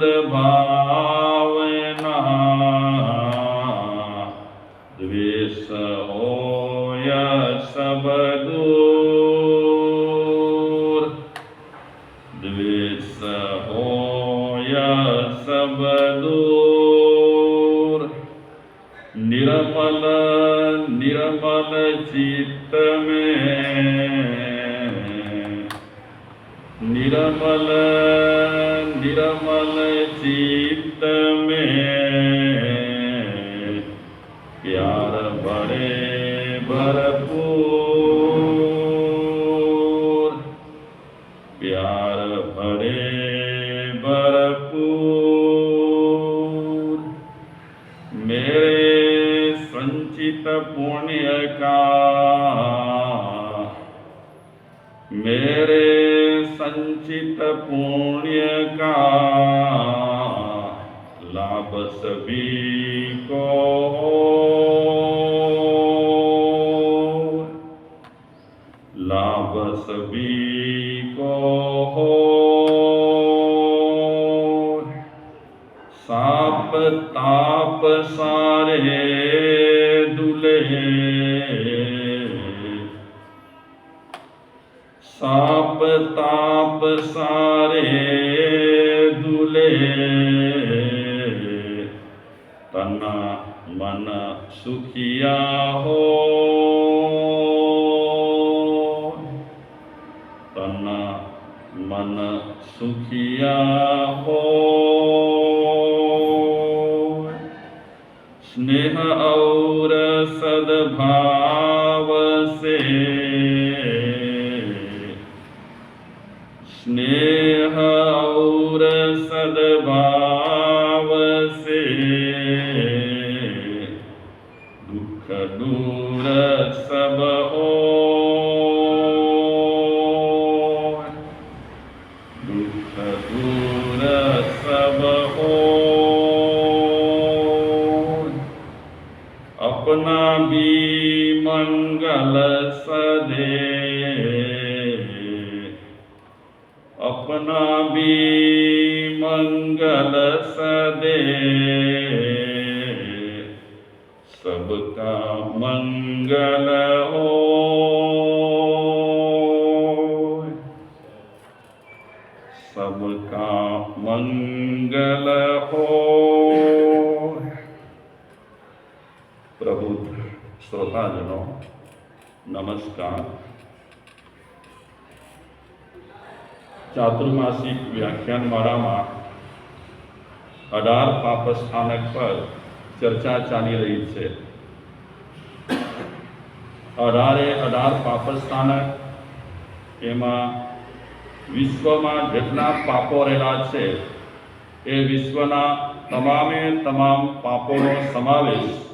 દુર્ભાવના દ્વેષ હોય સબ દૂર દ્વેષ હોય સબ દૂર નિર્મલ નિર્મલ ચિત્ત में નિર્મલ નિર્મલ ਪਿਆਰ ਬੜੇ ਭਰਪੂਰ लाभ सभी को हो साप ताप सारे दुले साप ताप सारे दुले तन मन सुखिया સુખિયા હો સ્નેહ ઔર સદભાવ સે સ્નેહ ઔર સદભાવ अपना भी मंगल सदे अपना भी मंगल सदे सबका मंगल નમસ્કાર. ચાતુર્માસિક વ્યાખ્યાન મારામાં અઢાર પાપ સ્થાનક પર ચર્ચા ચાલી રહી છે. અઢારે અઢાર પાપ સ્થાનક એમાં વિશ્વમાં જેટલા પાપો રહેલા છે, એ વિશ્વના તમામે તમામ પાપોનો સમાવેશ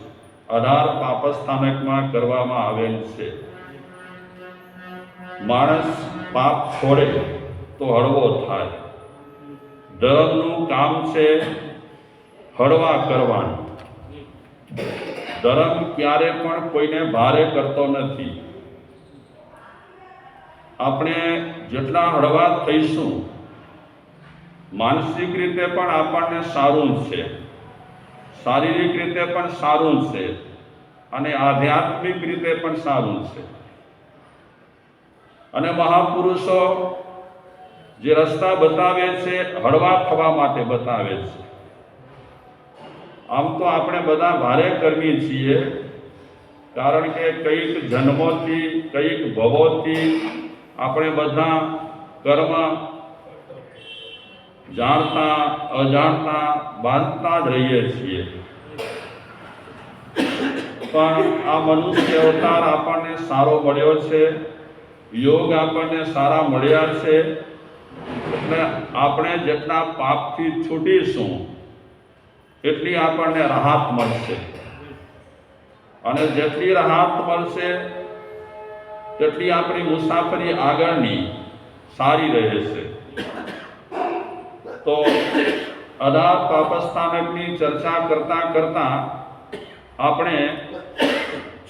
અઢાર પાપ સ્થાનકમાં કરવામાં આવેલ છે. માણસ પાપ છોડે તો હળવો થાય. ધર્મનું કામ છે હળવા કરવાનું. ધર્મ ક્યારે પણ કોઈને ભારે કરતો નથી. આપણે જેટલા હળવા થઈશું, માનસિક રીતે પણ આપણને સારું છે. શારીરિક રીતે પણ સારું છે અને આધ્યાત્મિક રીતે પણ સારું છે. અને મહાપુરુષો જે રસ્તા બતાવે છે, હળવા થવા માટે બતાવે છે. આમ તો આપણે બધા ભારે કર્મી છીએ, કારણ કે કંઈક જન્મોથી, કંઈક ભવોથી આપણે બધા કર્મ જાણતા, અજાણતા બાંધતા જ રહીએ છીએ. પણ આ મનુષ્ય અવતાર આપણને સારો મળ્યો છે, યોગ આપણને સારા મળ્યા છે એટલે આપણે જેટલા પાપથી છૂટીશું, એટલી આપણને રાહત મળશે. અને જેટલી રાહત મળશે, તેટલી આપણી મુસાફરી આગળની સારી રહેશે. તો અઢાર પાપસ્થાનકની ચર્ચા કરતા કરતા આપણે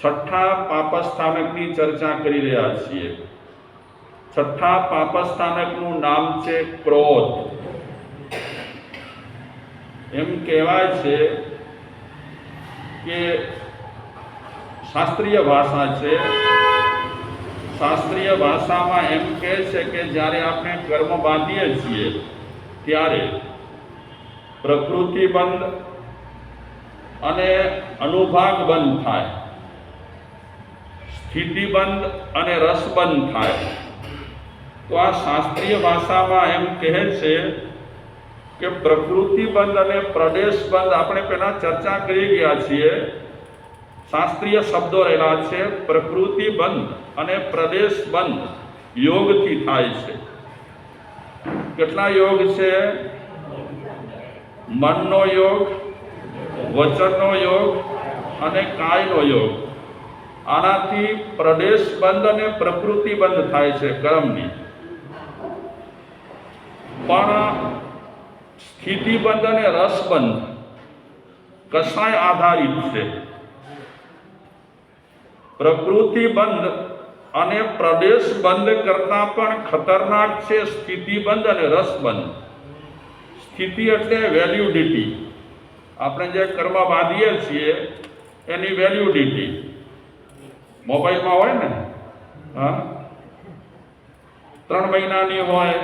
છઠ્ઠા પાપસ્થાનકની ચર્ચા કરી રહ્યા છીએ. છઠ્ઠા પાપસ્થાનકનું નામ છે ક્રોધ. એમ કહેવાય છે કે શાસ્ત્રીય ભાષા છે. શાસ્ત્રીય ભાષામાં એમ કહે છે કે જ્યારે આપણે કર્મ બાંધીએ છીએ ત્યારે પ્રકૃતિ બંધ અને અનુભાગ બંધ થાય. સ્થિતિ બંધ અને રસ બંધ થાય. તો આ શાસ્ત્રીય ભાષામાં એમ કહે છે કે પ્રકૃતિ બંધ અને પ્રદેશ બંધ આપણે પહેલા ચર્ચા કરી ગયા છીએ. શાસ્ત્રીય શબ્દો રહેલા છે પ્રકૃતિ બંધ અને પ્રદેશ બંધ યોગથી થાય છે. કેટલા યોગ છે? મનનો યોગ, વચનનો યોગ અને કાયનો યોગ. આનાથી પ્રદેશ બંધ અને પ્રકૃતિ બંધ થાય છે કર્મની. પણ સ્થિતિબંધ અને રસબંધ કસાય આધારિત છે. પ્રકૃતિ બંધ અને પ્રદેશ બંધ કરતાં પણ ખતરનાક છે સ્થિતિબંધ અને રસબંધ સ્થિતિ એટલે વેલ્યુડિટી આપણે જે કરવા બાંધીએ છીએ, એની વેલ્યુડિટી મોબાઈલમાં હોય ને? હા? ત્રણ મહિનાની હોય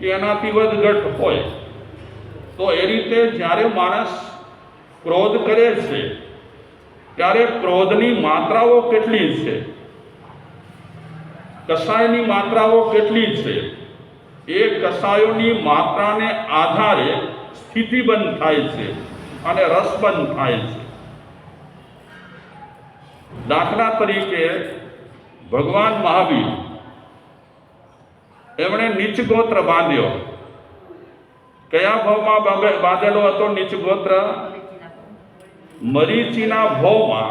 કે એનાથી વધઘટ હોય, તો એ રીતે જ્યારે માણસ ક્રોધ કરે છે, ત્યારે ક્રોધની માત્રાઓ કેટલી છે? કસાયની માત્રાઓ કેટલી છે? એ કસાયોની માત્રાને આધારે સ્થિતિબંધ થાય છે અને રસબંધ થાય છે. દાખલા તરીકે ભગવાન મહાવીર, એમણે નીચ ગોત્ર બાંધ્યો. કયા ભાવમાં બાંધેલો હતો નીચ ગોત્ર? મરીચીના ભાવમાં.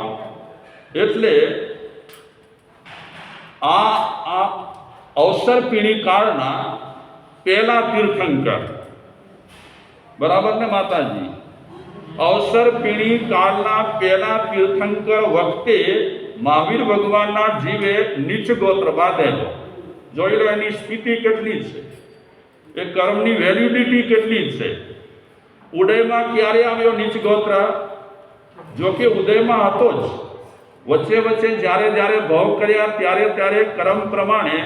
એટલે આ આ અવસર પીણી કાળના પહેલા તીર્થંકર. બરાબર ને માતાજી? અવસર પીણી કાળના પહેલા તીર્થંકર વખતે મહાવીર ભગવાનના જીવે નીચ ગોત્ર બાંધેલો. જોઈ લો એની સ્થિતિ કેટલી છે. એ કર્મની વેલ્યુડિટી કેટલી છે. ઉદયમાં ક્યારે આવ્યો નીચ ગોત્ર? જો કે ઉદયમાં હતો જ. વચ્ચે વચ્ચે જ્યારે જ્યારે ભોગ કર્યા ત્યારે ત્યારે કર્મ પ્રમાણે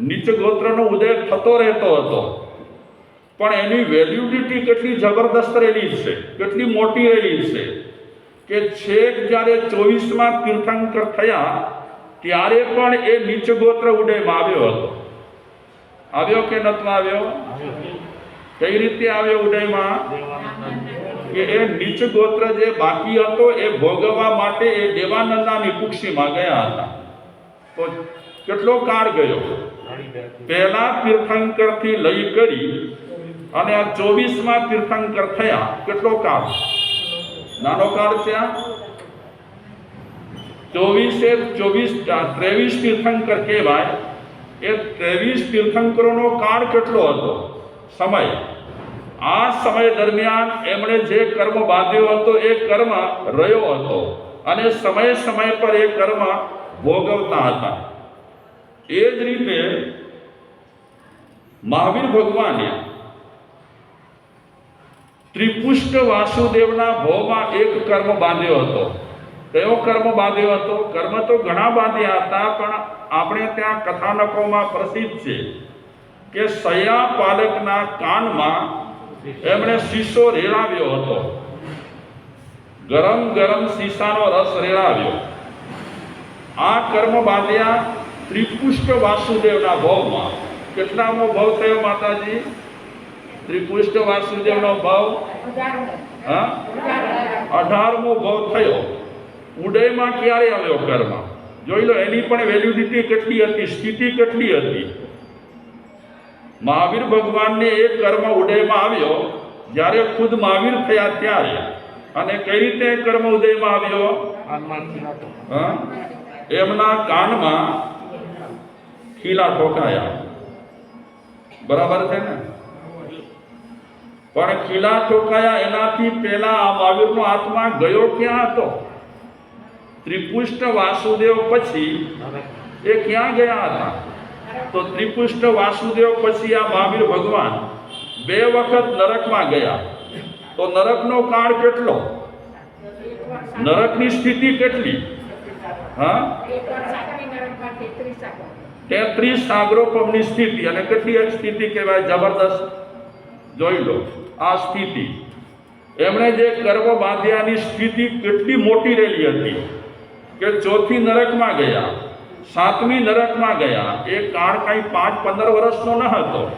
નીચ ગોત્રનો ઉદય થતો રહેતો હતો. પણ એની વેલ્યુડિટી કેટલી જબરદસ્ત રહેલી છે કેટલી મોટી રહેલી છે કે છેક જ્યારે ચોવીસમાં તીર્થંકર થયા ત્યારે પણ એ નીચ ગોત્ર ઉદયમાં આવ્યો હતો. આવ્યો કે નતો આવ્યો? કઈ રીતે આવ્યો ઉદયમાં? કે એ નીચ ગોત્ર જે બાકી હતો, એ ભોગવવા માટે એ દેવાનંદાની નિપુક્ષીમાં ગયા હતા. તો કેટલો કાળ ગયો? પહેલા તીર્થંકરથી લઈ કરી અને આ ચોવીસમાં તીર્થંકર થયા. કેટલો કાળ? નાનો કાળ છે આ? ચોવીસે ચોવીસ ત્રેવીસ તીર્થંકર કહેવાય. એ ત્રેવીસ તીર્થંકરોનો કાળ કેટલો હતો? સમય. આ સમય દરમિયાન એમણે જે કર્મ બાંધ્યો હતો, એ કર્મ રહ્યો હતો. અને સમય સમય પર એ કર્મ ભોગવતા હતા. એ જ રીતે મહાવીર ભગવાને ત્રિપુષ્ટ વાસુદેવના ભોમાં એક કર્મ બાંધ્યો હતો. કયો કર્મ બાંધ્યો હતો? કર્મ તો ઘણા બાંધ્યા હતા, પણ આપણે ત્યાં કથાનકોમાં પ્રસિદ્ધ છે કે સયા પાલકના કાનમાં એમણે શીશો રેડાવ્યો હતો. ગરમ ગરમ શીશાનો રસ રેડાવ્યો. આ કર્મ બાંધ્યા ત્રિપુષ્ટ વાસુદેવના ભાવમાં. કેટલામો ભાવ થયો માતાજી? ત્રિપુષ્ટ વાસુદેવનો ભાવ? હા? અઢારમો ભાવ થયો. ઉદયમાં ક્યારે આવ્યો કર્મ? જોઈ લો એની પણ વેલ્યુડિટી કેટલી હતી? સ્થિતિ કેટલી હતી? મહાવીર ભગવાનને એ કર્મ ઉદયમાં આવ્યો, જ્યારે ખુદ મહાવીર થયા ત્યારે. અને કઈ રીતે કર્મ ઉદયમાં આવ્યો? એમના કાનમાં ખીલા ઠોકાયા. બરાબર છે ને? પણ ખીલા ઠોકાયા એનાથી પહેલા આ મહાવીરનો આત્મા ગયો ક્યાં હતો? ત્રિપુષ્ટ વાસુદેવ પછી એ ક્યાં ગયા હતા? તો ત્રિપુષ્ટ વાસુદેવ પછી આ મહાવીર ભગવાન બે વખત નરકમાં ગયા. તો નરકનો કાળ કેટલો? નરકની સ્થિતિ કેટલી? હા? તેત્રીસ સાગરોપમની સ્થિતિ. અને કેટલી સ્થિતિ કહેવાય? જબરદસ્ત. જોઈ લો, આ સ્થિતિ. એમણે જે કર્મ બાંધ્યાની સ્થિતિ કેટલી મોટી રહેલી હતી કે ચોથી નરકમાં ગયા. સાતમી નરકમાં ગયા. એ કાળ કાંઈ પાંચ પંદર વર્ષનો ન હતો.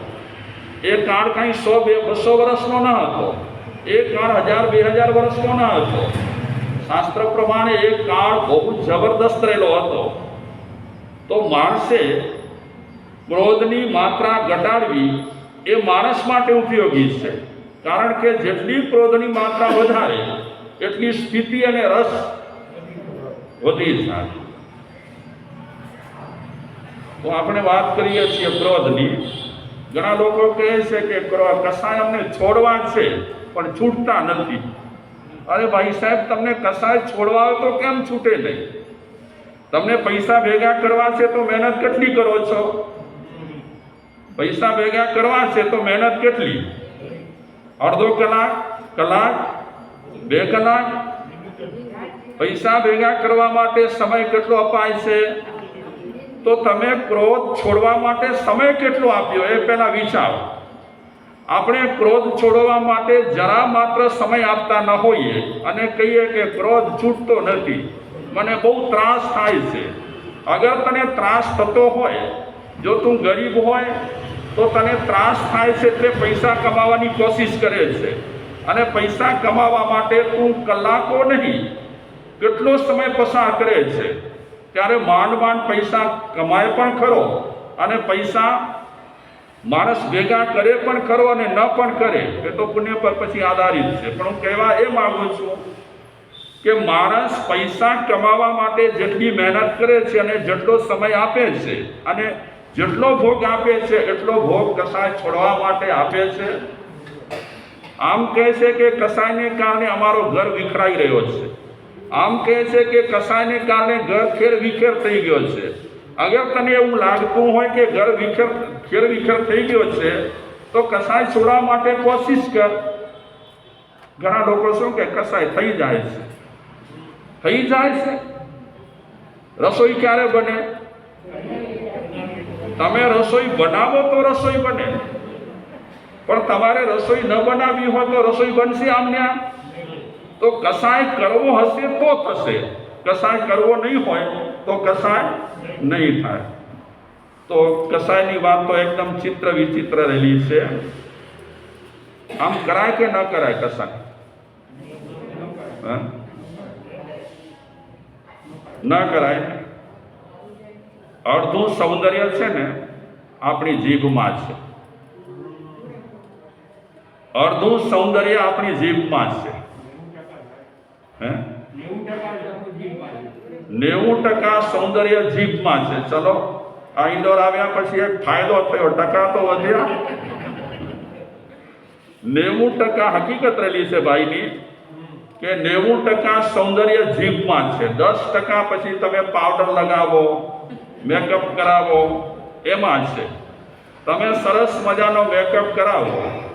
એ કાળ કાંઈ સો બે, બસો વર્ષનો ન હતો. એ કાળ હજાર, બે હજાર વર્ષનો ન હતો. શાસ્ત્ર પ્રમાણે એ કાળ બહુ જબરદસ્ત રહેલો હતો. તો માણસે ક્રોધની માત્રા ઘટાડવી એ માણસ માટે ઉપયોગી છે. કારણ કે જેટલી ક્રોધની માત્રા વધારે, એટલી સ્થિતિ અને રસ વધી જાય. તો આપણે વાત કરીએ છીએ ક્રોધની. ઘણા લોકો કહે છે કે કસાય અમને છોડવા છે, પણ છૂટતા નથી. અરે ભાઈ સાહેબ, તમને કસાય છોડવા તો કેમ છૂટે નહીં? તમને પૈસા ભેગા કરવા છે તો મહેનત કેટલી કરો છો? પૈસા ભેગા કરવા છે તો મહેનત કેટલી? અડધો કલાક કલાક, બે કલાક? પૈસા ભેગા કરવા માટે સમય કેટલો અપાય છે? તો તમે ક્રોધ છોડવા માટે સમય કેટલો આપ્યો? એ પહેલા વિચારો. આપણે ક્રોધ છોડવા માટે જરા માત્ર સમય આપતા ન હોઈએ અને કહીએ કે ક્રોધ છૂટતો નથી. મને બહુ ત્રાસ થાય છે. અગર તને ત્રાસ થતો હોય, જો તું ગરીબ હોય, તો તને ત્રાસ થાય છે એટલે પૈસા કમાવાની કોશિશ કરે છે. અને પૈસા કમાવા માટે તું કલાકો નહીં, કેટલો સમય પસાર કરે છે. ત્યારે માંડ માંડ પૈસા કમાય પણ ખરો અને પૈસા માણસ ભેગા કરે પણ ખરો અને ન પણ કરે, એ તો પુણ્ય પર પછી આધારિત છે. પણ હું કહેવા એ માગું છું કે માણસ પૈસા કમાવા માટે જેટલી મહેનત કરે છે અને જેટલો સમય આપે છે અને જેટલો ભોગ આપે છે, એટલો ભોગ કસાય છોડવા માટે આપે છે. આમ કહે છે કે કસાયને કારણે અમારો ઘર વિખરાઈ રહ્યો છે. આમ કહે છે કે કસાયને કારણે ઘર ખેર વિખેર થઈ ગયો છે. અગર તને એવું લાગતું હોય કે ઘર વિખેર, ખેર વિખેર થઈ ગયો છે, તો કસાય છોડવા માટે કોશિશ કર. ઘણા લોકો શું કે કસાય થઈ જાય છે. થઈ જાય છે? રસોઈ ક્યારે બને? તમે રસોઈ બનાવો તો રસોઈ બને. પણ તમારે રસોઈ ન બનાવવી હોય તો રસોઈ બનશે આમને આમ તો કસાય કરવો હશે તો થશે. કસાય કરવો નહીં હોય તો કસાય નહીં થાય. તો કસાયની વાત તો એકદમ ચિત્ર વિચિત્ર રહેલી છે. આમ કરાય કે ન કરાય કસાય? ન કરાય. અડધું સૌંદર્ય છે ને, આપણી જીભમાં છે. અડધું સૌંદર્ય આપણી જીભમાં છે. હે? નેવું ટકા સૌંદર્ય જીભમાં છે. ચલો આ ઇન્ડોર આવ્યા પછી એક ફાયદો થયો. ટકા તો વધ્યા. નેવું ટકા હકીકત રહેલી છે ભાઈની કે નેવું ટકા સૌંદર્ય જીભમાં છે. દસ ટકા પછી તમે પાવડર લગાવો મેકઅપ કરાવો એમાં છે. તમે સરસ મજાનો મેકઅપ કરાવો.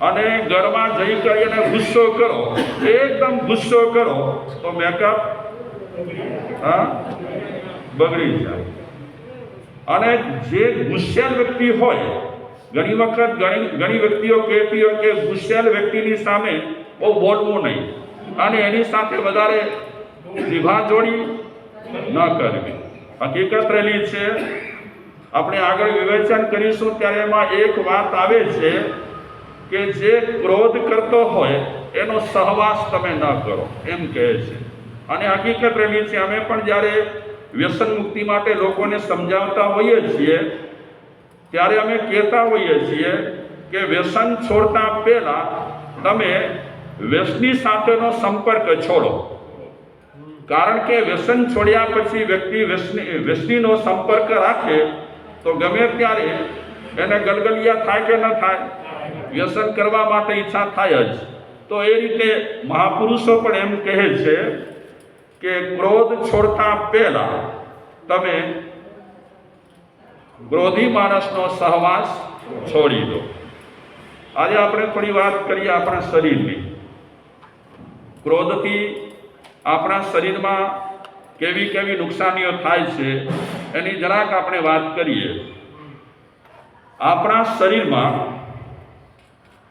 અને ઘરમાં જઈ કરીને ગુસ્સો કરો, એકદમ ગુસ્સો કરો, તો મેકઅપ હા, બગડી જાય. અને જે ગુસ્સેલ વ્યક્તિ હોય, ઘણી વખત ઘણી ઘણી વ્યક્તિઓ કહેતી હોય કે ગુસ્સેલ વ્યક્તિની સામે બહુ બોલવું નહીં. અને એની સાથે વધારે જીભા જોડી ન કરવી. હકીકત રહેલી છે. આપણે આગળ વિવેચન કરીશું, ત્યારે એમાં એક વાત આવે છે. કે જે ક્રોધ કરતો હોય, એનો સહવાસ તમે ન કરો. એમ કહે છે. અને હકીકત રહેલી છે, અમે પણ જ્યારે વ્યસન મુક્તિ માટે લોકોને સમજાવતા હોઈએ છીએ, ત્યારે અમે કહેતા હોઈએ છીએ કે વ્યસન છોડતા પહેલા તમે વ્યસની સાથેનો સંપર્ક છોડો. કારણ કે વ્યસન છોડ્યા પછી વ્યક્તિ વ્યસની, વ્યસનીનો સંપર્ક રાખે, તો ગમે ત્યારે એને ગલગલિયા થાય કે ન થાય વ્યસન કરવા માટે ઈચ્છા થાય જ. તો એ રીતે મહાપુરુષો પણ એમ કહે છે કે ક્રોધ છોડતા પહેલા તમે ક્રોધી માણસનો સહવાસ છોડી દો. આજે આપણે થોડી વાત કરીએ આપણા શરીરની. ક્રોધથી આપણા શરીરમાં કેવી કેવી નુકસાનીઓ થાય છે એની જરાક આપણે વાત કરીએ. આપણા શરીરમાં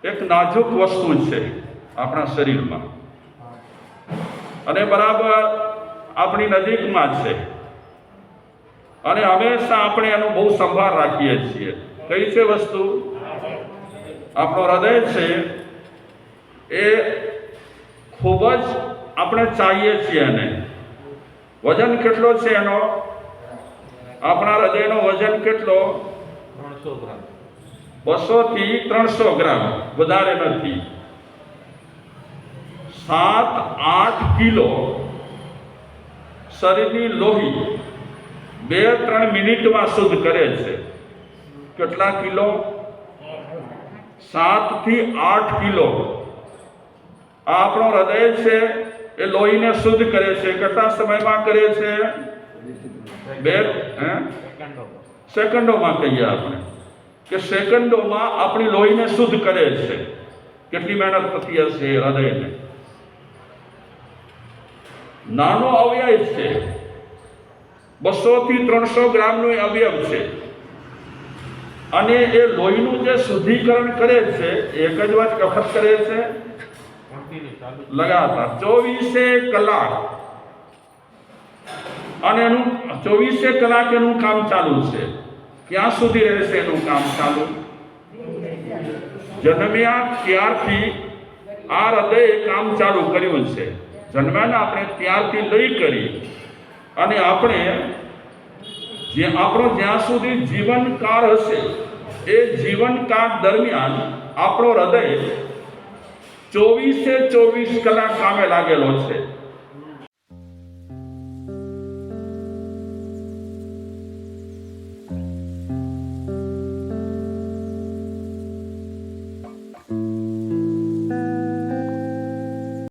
એક નાજુક વસ્તુ છે આપણા શરીરમાં. અને બરાબર આપણી નજીકમાં છે. અને હંમેશા આપણે એનો બહુ સંભાળ રાખીએ છીએ. કઈ છે વસ્તુ? આપણો હૃદય છે એ ખૂબ જ આપણે ચાહીએ છીએ એને. વજન કેટલો છે એનો? આપણા હૃદયનો વજન કેટલો? ત્રણસો ગ્રામ. બસો થી ત્રણસો ગ્રામ વધારે નથી સાત, આઠ કિલો શરીરની લોહી બે, ત્રણ મિનિટમાં શુદ્ધ કરે છે. કેટલા કિલો? સાતથી આઠ કિલો. આ આપણો હૃદય છે, એ લોહીને શુદ્ધ કરે છે. કેટલા સમયમાં કરે છે? બે સેકન્ડોમાં કહીએ આપણે. કે સેકન્ડોમાં આપણી લોહીને શુદ્ધ કરે છે. કેટલી મહેનત થતી હશે હૃદયને. નાનો અવયવ છે. બસો થી ત્રણસો ગ્રામનો એ અવયવ છે. અને એ લોહીનું જે શુદ્ધિકરણ કરે છે, એક જ વાત વખત કરે છે? લગાતાર. ચોવીસે કલાક. અને એનું ચોવીસે કલાક એનું કામ ચાલુ છે. ક્યાં સુધી રહેશે એનું કામ ચાલુ? જન્મ્યા ત્યારથી આ હૃદયે કામ ચાલુ કર્યું છે. જન્મ્યાને આપણે ત્યારથી લઈ કરી અને આપણે જે આપણો જ્યાં સુધી જીવનકાળ હશે, એ જીવનકાળ દરમિયાન આપણો હૃદય ચોવીસે ચોવીસ કલાક કામે લાગેલો છે.